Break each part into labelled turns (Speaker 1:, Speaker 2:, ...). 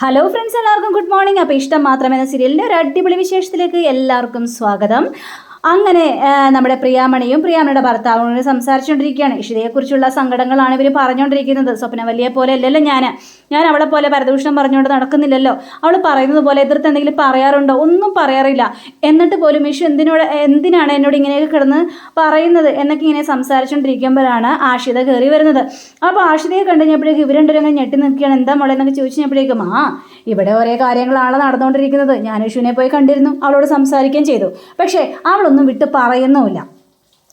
Speaker 1: Hello friends എല്ലാവർക്കും good morning അപ്പോൾ ഇഷ്ടം മാത്രം എന്ന സീരിയലിന്റെ ഒരു അടിപൊളി വിശേഷത്തിലേക്ക് എല്ലാവർക്കും സ്വാഗതം. അങ്ങനെ നമ്മുടെ പ്രിയാമണിയും പ്രിയാമണിയുടെ ഭർത്താവും സംസാരിച്ചുകൊണ്ടിരിക്കുകയാണ്. ഇഷിതയെക്കുറിച്ചുള്ള സങ്കടങ്ങളാണ് ഇവർ പറഞ്ഞുകൊണ്ടിരിക്കുന്നത്. സ്വപ്ന വലിയ പോലെ അല്ലല്ലോ ഞാൻ ഞാൻ അവളെ പോലെ പരദൂഷണം പറഞ്ഞുകൊണ്ട് നടക്കുന്നില്ലല്ലോ. അവൾ പറയുന്നത് പോലെ എതിർത്ത് എന്തെങ്കിലും പറയാറുണ്ടോ? ഒന്നും പറയാറില്ല. എന്നിട്ട് പോലും ഇഷു എന്തിനോട് എന്തിനാണ് എന്നോട് ഇങ്ങനെയൊക്കെ കിടന്ന് പറയുന്നത് എന്നൊക്കെ ഇങ്ങനെ സംസാരിച്ചുകൊണ്ടിരിക്കുമ്പോഴാണ് ആഷിത കയറി വരുന്നത്. അപ്പോൾ ആഷിതയെ കണ്ടു കഴിഞ്ഞപ്പോഴേക്കും ഇവർ രണ്ടുപേരും ഞെട്ടി നിൽക്കുകയാണ്. എന്താ മോളെ എന്നൊക്കെ ചോദിച്ചു കഴിഞ്ഞപ്പോഴേക്കും ആ ഇവിടെ ഒരേ കാര്യങ്ങളാണ് നടന്നുകൊണ്ടിരിക്കുന്നത്. ഞാൻ ഇഷുവിനെ പോയി കണ്ടിരുന്നു. അവളോട് സംസാരിക്കുകയും ചെയ്തു. പക്ഷേ അവളൊന്നും വിട്ട് പറയുന്നുമില്ല.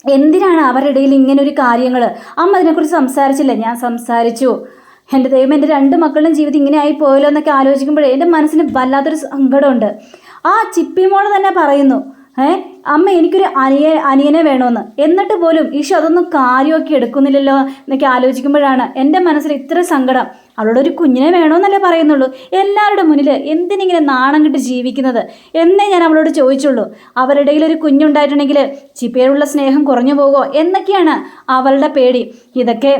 Speaker 1: എന്തിനാണ് അവരുടെ ഇടയിൽ ഇങ്ങനെ ഒരു കാര്യങ്ങൾ? അമ്മ അതിനെക്കുറിച്ച് സംസാരിച്ചില്ല. ഞാൻ സംസാരിച്ചു. എന്റെ ദൈവം എന്റെ രണ്ട് മക്കളുടെയും ജീവിതം ഇങ്ങനെ ആയി പോയല്ലോ എന്നൊക്കെ ആലോചിക്കുമ്പോഴേ എന്റെ മനസ്സിന് വല്ലാത്തൊരു സങ്കടമുണ്ട്. ആ ചിപ്പിമോൾ തന്നെ പറയുന്നു ഏ? അമ്മ എനിക്കൊരു അനിയ അനിയനെ വേണമെന്ന് എന്നിട്ട് പോലും ഈശോ അതൊന്നും കാര്യമൊക്കെ എടുക്കുന്നില്ലല്ലോ എന്നൊക്കെ ആലോചിക്കുമ്പോഴാണ് എന്റെ മനസ്സിൽ ഇത്ര സങ്കടം. അവളോട് ഒരു കുഞ്ഞിനെ വേണമെന്നല്ലേ പറയുന്നുള്ളൂ. എല്ലാവരുടെ മുന്നിൽ എന്തിനിങ്ങനെ നാണം കിട്ട് ജീവിക്കുന്നത്? എന്നേ ഞാൻ അവളോട് ചോദിച്ചുള്ളൂ. അവരുടെ ഒരു കുഞ്ഞുണ്ടായിട്ടുണ്ടെങ്കിൽ ചിപ്പേരുള്ള സ്നേഹം കുറഞ്ഞു പോകുമോ എന്നൊക്കെയാണ് അവളുടെ പേടി. ഇതൊക്കെ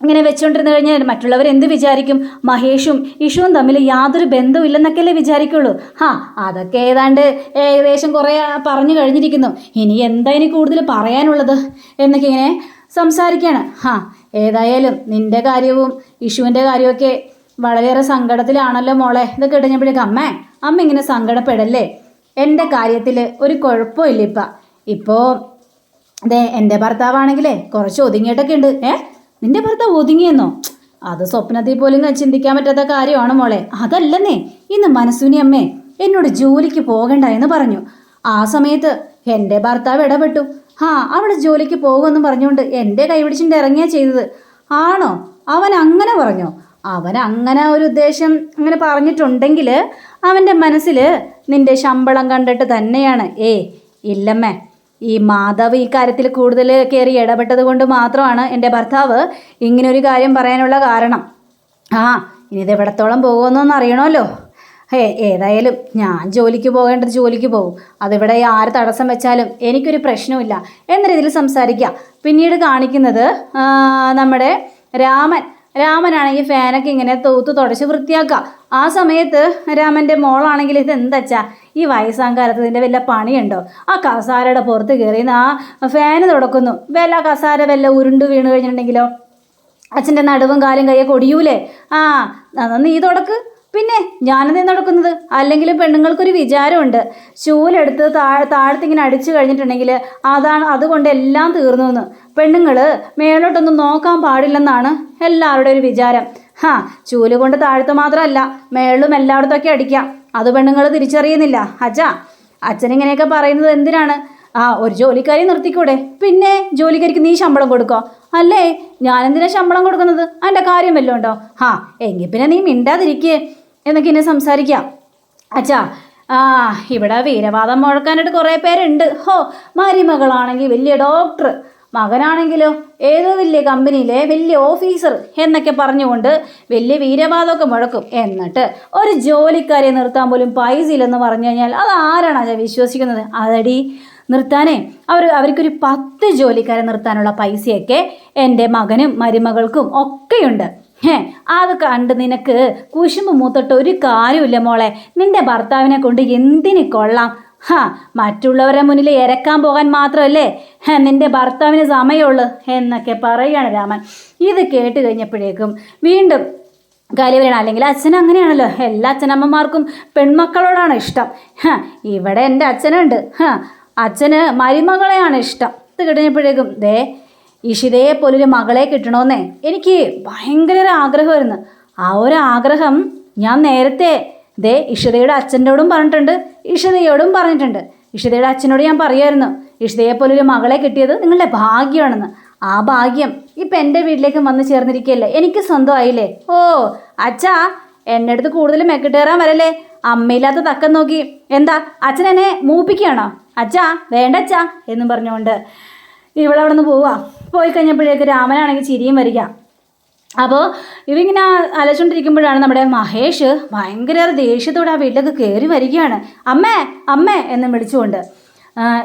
Speaker 1: ഇങ്ങനെ വെച്ചുകൊണ്ടിരുന്നു കഴിഞ്ഞാൽ മറ്റുള്ളവർ എന്ത് വിചാരിക്കും? മഹേഷും ഇഷുവും തമ്മിൽ യാതൊരു ബന്ധവും ഇല്ലെന്നൊക്കെയല്ലേ വിചാരിക്കുള്ളൂ. ഹാ അതൊക്കെ ഏതാണ്ട് ഏകദേശം കുറേ പറഞ്ഞു കഴിഞ്ഞിരിക്കുന്നു. ഇനി എന്താ ഇനി കൂടുതൽ പറയാനുള്ളത്? എന്നൊക്കെ ഇങ്ങനെ സംസാരിക്കുകയാണ് ഹാ ഏതായാലും നിന്റെ കാര്യവും ഇഷുവിന്റെ കാര്യമൊക്കെ വളരെയേറെ സങ്കടത്തിലാണല്ലോ മോളെ. ഇതൊക്കെ കഴിഞ്ഞപ്പോഴേക്കും അമ്മേ അമ്മ ഇങ്ങനെ സങ്കടപ്പെടല്ലേ? എന്റെ കാര്യത്തിൽ ഒരു കുഴപ്പമില്ല ഇപ്പം. ഇപ്പോൾ അതെ എന്റെ ഭർത്താവാണെങ്കിലേ കുറച്ച് ഒതുങ്ങിയിട്ടൊക്കെ ഉണ്ട്. ഏ? നിന്റെ ഭർത്താവ് ഒതുങ്ങിയെന്നോ? അത് സ്വപ്നത്തിൽ പോലും ചിന്തിക്കാൻ പറ്റാത്ത കാര്യമാണ് മോളെ. അതല്ലെന്നേ. ഇന്ന് മനസ്സുനി അമ്മേ എന്നോട് ജോലിക്ക് പോകണ്ട എന്ന് പറഞ്ഞു. ആ സമയത്ത് എന്റെ ഭർത്താവ് ഇടപെട്ടു. ആ അവിടെ ജോലിക്ക് പോകുമെന്ന് പറഞ്ഞുകൊണ്ട് എന്റെ കൈ പിടിച്ചിട്ട് ഇറങ്ങിയാ ചെയ്തത്. ആണോ? അവൻ അങ്ങനെ പറഞ്ഞോ? അവൻ അങ്ങനെ ഒരു ഉദ്ദേശം അങ്ങനെ പറഞ്ഞിട്ടുണ്ടെങ്കിൽ അവന്റെ മനസ്സിൽ നിന്റെ ശമ്പളം കണ്ടിട്ട് തന്നെയാണ്. ഏ ഇല്ലമ്മേ. ഈ മാധവ് ഈ കാര്യത്തിൽ കൂടുതൽ കയറി ഇടപെട്ടത് കൊണ്ട് മാത്രമാണ് എന്റെ ഭർത്താവ് ഇങ്ങനൊരു കാര്യം പറയാനുള്ള കാരണം. ആ ഇനി ഇത് എവിടത്തോളം പോകുമെന്നൊന്ന് അറിയണമല്ലോ. ഏ ഏതായാലും ഞാൻ ജോലിക്ക് പോകേണ്ടത് ജോലിക്ക് പോകും. അതിവിടെ ആര് തടസ്സം വെച്ചാലും എനിക്കൊരു പ്രശ്നവുമില്ല. എന്ന രീതിയിൽ സംസാരിക്കാം. പിന്നീട് കാണിക്കുന്നത് നമ്മുടെ രാമൻ. രാമനാണെങ്കിൽ ഫാനൊക്കെ ഇങ്ങനെ തൂത്ത് തുടച്ച് വൃത്തിയാക്കുക. ആ സമയത്ത് രാമന്റെ മോളാണെങ്കിൽ ഇത് എന്താച്ചാ ഈ വയസ്സാങ്കാലത്ത് ഇതിന്റെ വല്ല പണിയുണ്ടോ? ആ കസാരയുടെ പുറത്ത് കയറി ആ ഫാന് തുടക്കുന്നു. വല്ല കസാര വല്ല ഉരുണ്ട് വീണ് കഴിഞ്ഞിട്ടുണ്ടെങ്കിലോ? അച്ഛന്റെ നടുവും കാലും കയ്യൊക്കെ ഒടിയൂലേ? ആ നീ തുടക്ക്. പിന്നെ ഞാനത് നടക്കുന്നത്? അല്ലെങ്കിൽ പെണ്ണുങ്ങൾക്കൊരു വിചാരമുണ്ട്. ചൂലെടുത്ത് താഴെ താഴത്തിങ്ങനെ അടിച്ചു കഴിഞ്ഞിട്ടുണ്ടെങ്കിൽ അതാണ് അതുകൊണ്ട് എല്ലാം തീർന്നു എന്ന് പെണ്ണുങ്ങൾ മേലോട്ടൊന്നും നോക്കാൻ പാടില്ലെന്നാണ് എല്ലാവരുടെ ഒരു വിചാരം. ഹാ ചൂൽ കൊണ്ട് താഴത്ത് മാത്രമല്ല മേളിലും എല്ലായിടത്തൊക്കെ അടിക്കാം. അത് പെണ്ണുങ്ങൾ തിരിച്ചറിയുന്നില്ല. അച്ഛാ അച്ഛനിങ്ങനെയൊക്കെ പറയുന്നത് എന്തിനാണ്? ആ ഒരു ജോലിക്കാരി നിർത്തിക്കൂടെ? പിന്നെ ജോലിക്കാരിക്ക് നീ ശമ്പളം കൊടുക്കോ? അല്ലേ? ഞാനെന്തിനാ ശമ്പളം കൊടുക്കുന്നത്? അതിന്റെ കാര്യം വല്ലതും ഉണ്ടോ ഹാ എങ്കിൽ പിന്നെ നീ മിണ്ടാതിരിക്കേ. എന്നൊക്കെ എന്നെ സംസാരിക്കാം. അച്ഛാ ആ ഇവിടെ വീരവാദം മുഴക്കാനായിട്ട് കുറേ പേരുണ്ട്. ഹോ മരുമകളാണെങ്കിൽ വലിയ ഡോക്ടർ മകനാണെങ്കിലോ ഏതോ വലിയ കമ്പനിയിലെ വലിയ ഓഫീസർ എന്നൊക്കെ പറഞ്ഞുകൊണ്ട് വലിയ വീരവാദമൊക്കെ മുഴക്കും. എന്നിട്ട് ഒരു ജോലിക്കാരെ നിർത്താൻ പോലും പൈസ ഇല്ലെന്ന് പറഞ്ഞു കഴിഞ്ഞാൽ അത് ആരാണ് അച്ഛാ വിശ്വസിക്കുന്നത്? അതടി നിർത്താനേ അവർ അവർക്കൊരു പത്ത് ജോലിക്കാരെ നിർത്താനുള്ള പൈസയൊക്കെ എന്റെ മകനും മരുമകൾക്കും ഒക്കെയുണ്ട്. ഹേ അത് കണ്ട് നിനക്ക് കുശുമ്പ് മൂത്തിട്ട് ഒരു കാര്യമില്ല മോളെ. നിന്റെ ഭർത്താവിനെ കൊണ്ട് എന്തിന് കൊള്ളാം? ഹാ മറ്റുള്ളവരെ മുന്നിൽ ഇരക്കാൻ പോകാൻ മാത്രമല്ലേ? നിന്റെ ഭർത്താവിന് സമയമുള്ളൂ എന്നൊക്കെ പറയുകയാണ് രാമൻ. ഇത് കേട്ട് കഴിഞ്ഞപ്പോഴേക്കും വീണ്ടും കലിവരണം അല്ലെങ്കിൽ അച്ഛൻ അങ്ങനെയാണല്ലോ. എല്ലാ അച്ഛനമ്മമാർക്കും പെൺമക്കളോടാണ് ഇഷ്ടം. ഇവിടെ എന്റെ അച്ഛനുണ്ട്. ഹ, അച്ഛന് മരുമകളെയാണ് ഇഷ്ടം. ഇത് കഴിഞ്ഞപ്പോഴേക്കും ദേ ഇഷിതയെ പോലൊരു മകളെ കിട്ടണമെന്നേ എനിക്ക് ഭയങ്കര ഒരു ആഗ്രഹമായിരുന്നു. ആ ഒരു ആഗ്രഹം ഞാൻ നേരത്തെ ദേ ഇഷിതയുടെ അച്ഛന്റെയോടും പറഞ്ഞിട്ടുണ്ട്. ഇഷിതയോടും പറഞ്ഞിട്ടുണ്ട്. ഇഷിതയുടെ അച്ഛനോട് ഞാൻ പറയുമായിരുന്നു ഇഷിതയെ പോലൊരു മകളെ കിട്ടിയത് നിങ്ങളുടെ ഭാഗ്യമാണെന്ന്. ആ ഭാഗ്യം ഇപ്പം എന്റെ വീട്ടിലേക്ക് വന്ന് ചേർന്നിരിക്കുകയല്ലേ? എനിക്ക് സ്വന്തമായില്ലേ? ഓ അച്ഛാ എന്റെ അടുത്ത് കൂടുതൽ മെക്കിട്ടേറാൻ വരല്ലേ? അമ്മയില്ലാത്ത തക്കം നോക്കി. എന്താ അച്ഛൻ എന്നെ മൂപ്പിക്കുകയാണോ? അച്ഛാ വേണ്ട അച്ഛാ എന്നും പറഞ്ഞുകൊണ്ട് ഇവിടെ അവിടെ നിന്ന് പോവുക. പോയി കഴിഞ്ഞപ്പോഴേക്ക് രാമനാണെങ്കിൽ ചിരിയും വരിക. അപ്പോൾ ഇവിങ്ങനെ അലച്ചുകൊണ്ടിരിക്കുമ്പോഴാണ് നമ്മുടെ മഹേഷ് ഭയങ്കര ദേഷ്യത്തോടെ ആ വീട്ടിലേക്ക് കയറി വരികയാണ്. അമ്മേ അമ്മേ എന്ന് വിളിച്ചുകൊണ്ട്.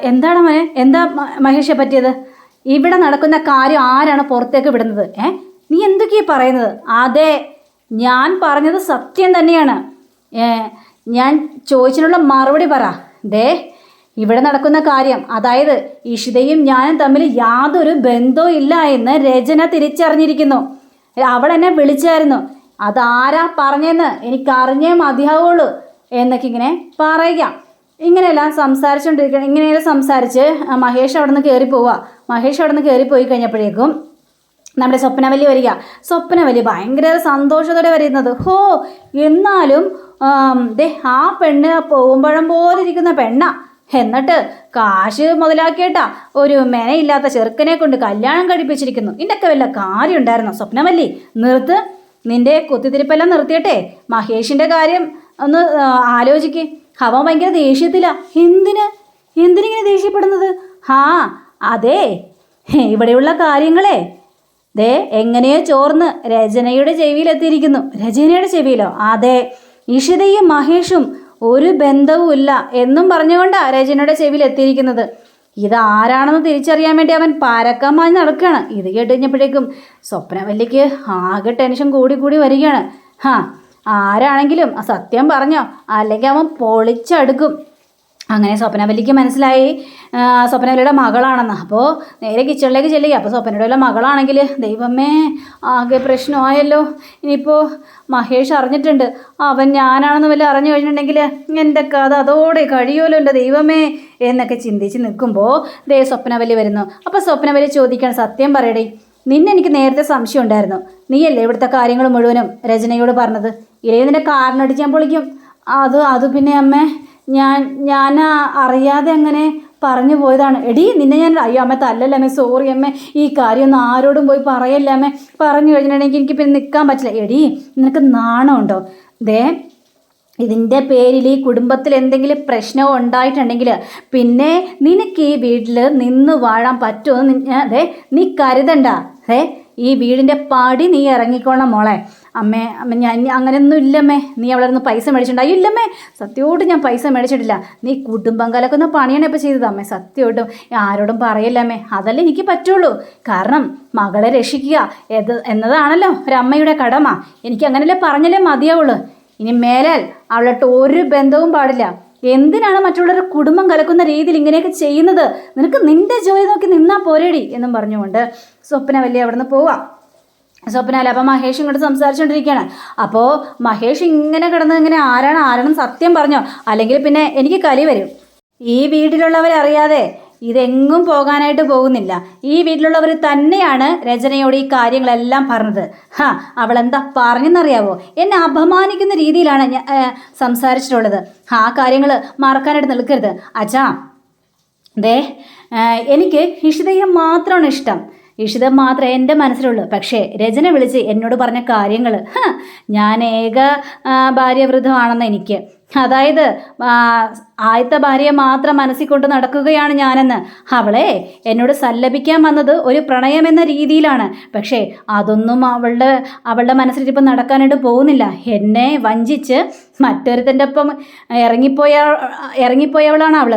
Speaker 1: എന്താണ് മോനെ? എന്താ മഹേഷെ പറ്റിയത്? ഇവിടെ നടക്കുന്ന കാര്യം ആരാണ് പുറത്തേക്ക് വിടുന്നത്? ഏ? നീ എന്തൊക്കെയാ പറയുന്നത്? അതെ ഞാൻ പറഞ്ഞത് സത്യം തന്നെയാണ്. ഞാൻ ചോദിച്ചതിനുള്ള മറുപടി പറ. ദേ ഇവിടെ നടക്കുന്ന കാര്യം അതായത് ഇഷിതയും ഞാനും തമ്മിൽ യാതൊരു ബന്ധവും ഇല്ല എന്ന് രചന തിരിച്ചറിഞ്ഞിരിക്കുന്നു. അവൾ എന്നെ വിളിച്ചായിരുന്നു അതാരാ പറഞ്ഞെന്ന് എനിക്കറിഞ്ഞേ മതിയാവുള്ളൂ എന്നൊക്കെ ഇങ്ങനെ പറയുക. ഇങ്ങനെയെല്ലാം സംസാരിച്ചുകൊണ്ടിരിക്കണം ഇങ്ങനെയെല്ലാം സംസാരിച്ച് മഹേഷ് അവിടെ നിന്ന് കയറി പോവുക. മഹേഷ് അവിടെ നിന്ന് പോയി കഴിഞ്ഞപ്പോഴേക്കും നമ്മുടെ സ്വപ്നവലി വരിക. സ്വപ്നവലി ഭയങ്കര സന്തോഷത്തോടെ വരുന്നത്. ഹോ എന്നാലും ദേ ആ പെണ്ണ് പൂമ്പഴം പോലെ ഇരിക്കുന്ന പെണ്ണ. എന്നിട്ട് കാശ് മുതലാക്കിയിട്ടാ. ഒരു മെനയില്ലാത്ത ചെറുക്കനെ കൊണ്ട് കല്യാണം കഴിപ്പിച്ചിരിക്കുന്നു. ഇതിന്റെയൊക്കെ വല്ല കാര്യം ഉണ്ടായിരുന്നോ? സ്വപ്നമല്ലേ? നിർത്ത്. നിന്റെ കുത്തിത്തിരിപ്പെല്ലാം നിർത്തിയിട്ടെ. മഹേഷിന്റെ കാര്യം ഒന്ന് ആലോചിക്കേ ആലോചിക്ക്. അവൻ ഭയങ്കര ദേഷ്യത്തില. എന്തിന്? എന്തിനിങ്ങനെ ദേഷ്യപ്പെടുന്നത്? ഹാ അതെ. ഇവിടെയുള്ള കാര്യങ്ങളെ. ദേ എങ്ങനെയോ ചോർന്ന് രചനയുടെ ചെവിയിലെത്തിയിരിക്കുന്നു. രചനയുടെ ചെവിയിലോ? അതെ. ഇഷിതയും മഹേഷും ഒരു ബന്ധവുമില്ല എന്നും പറഞ്ഞുകൊണ്ടാണ് രചനയുടെ ചെവിയിൽ എത്തിയിരിക്കുന്നത്. ഇത് ആരാണെന്ന് തിരിച്ചറിയാൻ വേണ്ടി അവൻ പാരക്കമായി നടക്കുകയാണ്. ഇത് കേട്ട് കഴിഞ്ഞപ്പോഴേക്കും സ്വപ്നവല്ലിക്ക് ആകെ ടെൻഷൻ കൂടി കൂടി വരികയാണ്. ഹാ ആരാണെങ്കിലും സത്യം പറഞ്ഞോ? അല്ലെങ്കിൽ അവൻ പൊളിച്ചടുക്കും. അങ്ങനെ സ്വപ്നവല്ലിക്ക് മനസ്സിലായി. സ്വപ്നവല്ലിയുടെ മകളാണെന്ന്. അപ്പോൾ നേരെ കിച്ചണിലേക്ക് ചെല്ലുക. അപ്പോൾ സ്വപ്നയുടെ മകളാണെങ്കിൽ ദൈവമേ ആകെ പ്രശ്നമായല്ലോ. ഇനിയിപ്പോൾ മഹേഷ് അറിഞ്ഞിട്ടുണ്ട്. അവൻ ഞാനാണെന്ന് വല്ല അറിഞ്ഞു കഴിഞ്ഞിട്ടുണ്ടെങ്കിൽ എന്റെ കഥ അതോടെ കഴിയുമല്ലോ എന്റെ ദൈവമേ എന്നൊക്കെ ചിന്തിച്ച് നിൽക്കുമ്പോൾ ദേ സ്വപ്നവല്ലി വരുന്നു. അപ്പോൾ സ്വപ്നവല്ലി ചോദിക്കണം സത്യം പറയടേ നിന്നെ എനിക്ക് നേരത്തെ സംശയം ഉണ്ടായിരുന്നു. നീയല്ലേ ഇവിടുത്തെ കാര്യങ്ങൾ മുഴുവനും രചനയോട് പറഞ്ഞത്? ഇല്ലെങ്കിൽ നിന്റെ കാറിനടിച്ച് ഞാൻ പൊളിക്കും. അത് അത് പിന്നെ അമ്മേ ഞാൻ ഞാൻ അറിയാതെ അങ്ങനെ പറഞ്ഞു പോയതാണ്. എടി നിന്നെ ഞാൻ അയ്യോ അമ്മ തല്ലല്ല അമ്മേ സോറി അമ്മ ഈ കാര്യമൊന്നും ആരോടും പോയി പറയല്ല അമ്മ പറഞ്ഞു കഴിഞ്ഞിട്ടുണ്ടെങ്കിൽ എനിക്ക് പിന്നെ നിൽക്കാൻ പറ്റില്ല. എടി നിനക്ക് നാണമുണ്ടോ? ദേ ഇതിന്റെ പേരിൽ ഈ കുടുംബത്തിൽ എന്തെങ്കിലും പ്രശ്നം ഉണ്ടായിട്ടുണ്ടെങ്കിൽ പിന്നെ നിനക്ക് ഈ വീട്ടിൽ നിന്ന് വാഴാൻ പറ്റുമോ അതെ നീ കരുതണ്ട. ഏ ഈ വീടിന്റെ പടി നീ ഇറങ്ങിക്കോണം മോളെ. അമ്മേ അമ്മ ഞാൻ അങ്ങനെയൊന്നും ഇല്ലമ്മേ. നീ അവിടെ നിന്ന് പൈസ മേടിച്ചിട്ടുണ്ടോ? ഇല്ലമ്മേ. സത്യമായിട്ട് ഞാൻ പൈസ മേടിച്ചിട്ടില്ല. നീ കുടുംബം കലക്കുന്ന പണിയാണ് ഇപ്പോൾ ചെയ്തത്. അമ്മേ സത്യമായിട്ടും. ആരോടും പറയില്ലമ്മേ അതല്ലേ എനിക്ക് പറ്റുള്ളൂ. കാരണം മകളെ രക്ഷിക്കുക എത് എന്നതാണല്ലോ ഒരമ്മയുടെ കടമ. എനിക്ക് അങ്ങനെയല്ലേ പറഞ്ഞല്ലേ മതിയാവുള്ളൂ. ഇനി മേലാൽ അവളോട്ട് ഒരു ബന്ധവും പാടില്ല. എന്തിനാണ് മറ്റുള്ളവരുടെ കുടുംബം കലക്കുന്ന രീതിയിൽ ഇങ്ങനെയൊക്കെ ചെയ്യുന്നത്? നിനക്ക് നിന്റെ ജോലി നോക്കി നിന്നാ പോരേടി എന്നും പറഞ്ഞുകൊണ്ട് സ്വപ്ന വലിയ അവിടെ നിന്ന് പോവാം. സ്വപ്ന അല്ല അപ്പം മഹേഷ് ഇങ്ങോട്ട് സംസാരിച്ചുകൊണ്ടിരിക്കുകയാണ് അപ്പോൾ മഹേഷ് ഇങ്ങനെ കിടന്ന് ഇങ്ങനെ ആരാണ് ആരാണെന്ന് സത്യം പറഞ്ഞോ? അല്ലെങ്കിൽ പിന്നെ എനിക്ക് കലി വരും. ഈ വീട്ടിലുള്ളവരറിയാതെ ഇതെങ്ങും പോകാനായിട്ട് പോകുന്നില്ല. ഈ വീട്ടിലുള്ളവർ തന്നെയാണ് രചനയോട് ഈ കാര്യങ്ങളെല്ലാം പറഞ്ഞത്. ഹാ അവളെന്താ പറഞ്ഞെന്നറിയാവോ? എന്നെ അപമാനിക്കുന്ന രീതിയിലാണ് ഞാൻ സംസാരിച്ചിട്ടുള്ളത്. ആ കാര്യങ്ങൾ മറക്കാനായിട്ട് നിൽക്കരുത്. അച്ഛാ ദേ എനിക്ക് ഇഷിതയെ മാത്രമാണ് ഇഷ്ടം. ഇഷിത മാത്രമേ എന്റെ മനസ്സിലുള്ളൂ. പക്ഷേ രചന വിളിച്ച് എന്നോട് പറഞ്ഞ കാര്യങ്ങൾ ഞാൻ ഏക ഭാര്യവൃദ്ധമാണെന്ന് എനിക്ക്. അതായത് ആദ്യത്തെ ഭാര്യയെ മാത്രം മനസ്സിൽ കൊണ്ട് നടക്കുകയാണ് ഞാനെന്ന്. അവളെ എന്നോട് സല്ലപിക്കാൻ വന്നത് ഒരു പ്രണയമെന്ന രീതിയിലാണ്. പക്ഷേ അതൊന്നും അവളുടെ അവളുടെ മനസ്സിലിപ്പോൾ നടക്കാനായിട്ട് പോകുന്നില്ല. എന്നെ വഞ്ചിച്ച് മറ്റൊരുത്തന്റെ ഒപ്പം ഇറങ്ങിപ്പോയ ഇറങ്ങിപ്പോയവളാണ് അവൾ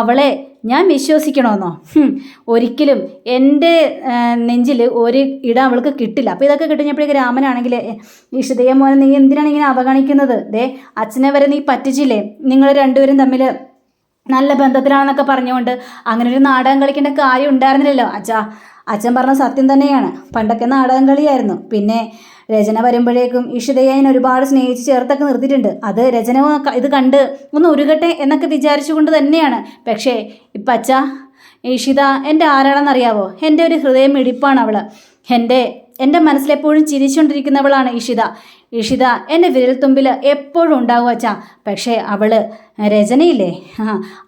Speaker 1: അവളെ ഞാൻ വിശ്വസിക്കണമെന്നോ ഒരിക്കലും എന്റെ നെഞ്ചിൽ ഒരു ഇടം അവൾക്ക് കിട്ടില്ല. അപ്പോൾ ഇതൊക്കെ കിട്ടുന്നപ്പോഴേക്ക് രാമനാണെങ്കിൽ ഇഷ്ടദേവ മോനെ നീ എന്തിനാണ് ഇങ്ങനെ അവഗണിക്കുന്നത്? ദേ അച്ഛനെ വരെ നീ പറ്റിച്ചില്ലേ? നിങ്ങൾ രണ്ടുപേരും തമ്മിൽ നല്ല ബന്ധത്തിലാണെന്നൊക്കെ പറഞ്ഞുകൊണ്ട് അങ്ങനെ ഒരു നാടകം കളിക്കേണ്ട കാര്യം ഉണ്ടായിരുന്നില്ലല്ലോ. അച്ഛാ അച്ഛൻ പറഞ്ഞ സത്യം തന്നെയാണ്. പണ്ടൊക്കെ നാടകം കളിയായിരുന്നു. പിന്നെ രചന വരുമ്പോഴേക്കും ഇഷിതയെ ഒരുപാട് സ്നേഹിച്ച് ചേർത്തൊക്കെ നിർത്തിയിട്ടുണ്ട്. അത് രചന ഇത് കണ്ട് ഒന്ന് ഉരുകട്ടെ എന്നൊക്കെ വിചാരിച്ചുകൊണ്ട് തന്നെയാണ്. പക്ഷേ ഇപ്പം അച്ഛ ഇഷിത എന്റെ ആരാണെന്നറിയാവോ? എന്റെ ഒരു ഹൃദയം ഇടിപ്പാണ് അവൾ എന്റെ എന്റെ മനസ്സിലെപ്പോഴും ചിരിച്ചുകൊണ്ടിരിക്കുന്നവളാണ് ഇഷിത. ഇഷിത എന്റെ വിരൽത്തുമ്പിൽ എപ്പോഴും ഉണ്ടാവുക അച്ഛാ. പക്ഷേ അവൾ രചനയില്ലേ?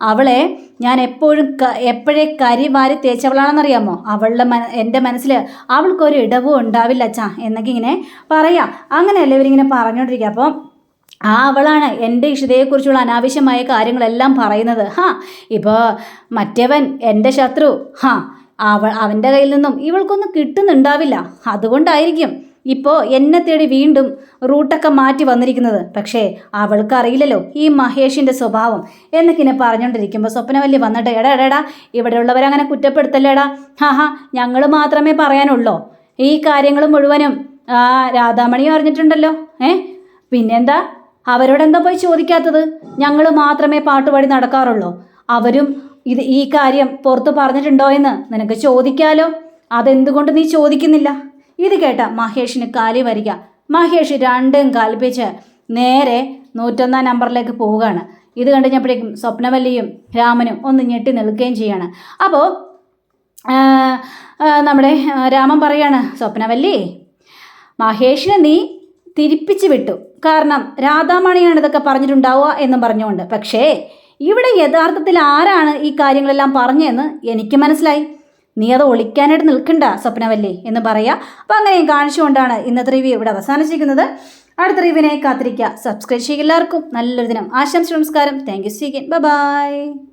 Speaker 1: അവളെ ഞാൻ എപ്പോഴും എപ്പോഴേ കരി വാരി തേച്ചവളാണെന്നറിയാമോ? അവളുടെ മന എന്റെ മനസ്സിൽ അവൾക്കൊരു ഇടവും ഉണ്ടാവില്ല അച്ഛാ. എന്നൊക്കെ ഇങ്ങനെ പറയാം. അങ്ങനെയല്ലേ ഇവരിങ്ങനെ പറഞ്ഞുകൊണ്ടിരിക്കുക. അപ്പം ആ അവളാണ് എന്റെ ഇഷിതയെക്കുറിച്ചുള്ള അനാവശ്യമായ കാര്യങ്ങളെല്ലാം പറയുന്നത്. ഹാ ഇപ്പോൾ മറ്റവൻ എന്റെ ശത്രു. ഹാ അവ അവന്റെ കയ്യിൽ നിന്നും ഇവൾക്കൊന്നും കിട്ടുന്നുണ്ടാവില്ല. അതുകൊണ്ടായിരിക്കും ഇപ്പോൾ എന്നെ തേടി വീണ്ടും റൂട്ടൊക്കെ മാറ്റി വന്നിരിക്കുന്നത്. പക്ഷേ അവൾക്കറിയില്ലല്ലോ ഈ മഹേഷിന്റെ സ്വഭാവം എന്നൊക്കെ പറഞ്ഞുകൊണ്ടിരിക്കുമ്പോൾ സ്വപ്നവല്ലി വന്നിട്ട് എടാ എടാ ഇവിടെയുള്ളവരങ്ങനെ കുറ്റപ്പെടുത്തല്ലേടാ? ഹാ ഹാ ഞങ്ങൾ മാത്രമേ പറയാനുള്ളൂ? ഈ കാര്യങ്ങൾ മുഴുവനും ആ രാധാമണിയും അറിഞ്ഞിട്ടുണ്ടല്ലോ ഏ? പിന്നെന്താ? അവരോടെന്താ പോയി ചോദിക്കാത്തത്? ഞങ്ങൾ മാത്രമേ പാട്ടുപാടി നടക്കാറുള്ളൂ? അവരും ഇത് ഈ കാര്യം പുറത്ത് പറഞ്ഞിട്ടുണ്ടോ എന്ന് നിനക്ക് ചോദിക്കാലോ? അതെന്തുകൊണ്ട് നീ ചോദിക്കുന്നില്ല? ഇത് കേട്ട മഹേഷിന് കാലി വരിക. മഹേഷ് രണ്ടും കൽപ്പിച്ച് നേരെ നൂറ്റൊന്നാം നമ്പറിലേക്ക് പോവുകയാണ്. ഇത് കണ്ടുകഴിഞ്ഞപ്പോഴേക്കും സ്വപ്നവല്ലിയും രാമനും ഒന്ന് ഞെട്ടി നിൽക്കുകയും ചെയ്യാണ്. അപ്പോൾ നമ്മുടെ രാമൻ പറയാണ് സ്വപ്നവല്ലി മഹേഷിനെ നീ തിരിപ്പിച്ച് വിട്ടു. കാരണം രാധാമണിയാണ് ഇതൊക്കെ പറഞ്ഞിട്ടുണ്ടാവുക എന്നും പറഞ്ഞുകൊണ്ട്. പക്ഷേ ഇവിടെ യഥാർത്ഥത്തിൽ ആരാണ് ഈ കാര്യങ്ങളെല്ലാം പറഞ്ഞതെന്ന് എനിക്ക് മനസ്സിലായി. നീ അത് ഒളിക്കാനായിട്ട് നിൽക്കണ്ട സ്വപ്നവല്ലേ എന്ന് പറയാ. അപ്പം അങ്ങനെ കാണിച്ചുകൊണ്ടാണ് ഇന്നത്തെ റിവ്യൂ ഇവിടെ അവസാനിച്ചിരിക്കുന്നത് അടുത്ത റിവ്യൂവിനെ കാത്തിരിക്കുക. സബ്സ്ക്രൈബ് ചെയ്യുക എല്ലാവർക്കും. നല്ലൊരു ദിനം. ആശംസ നമസ്കാരം. Thank you സീകൻ by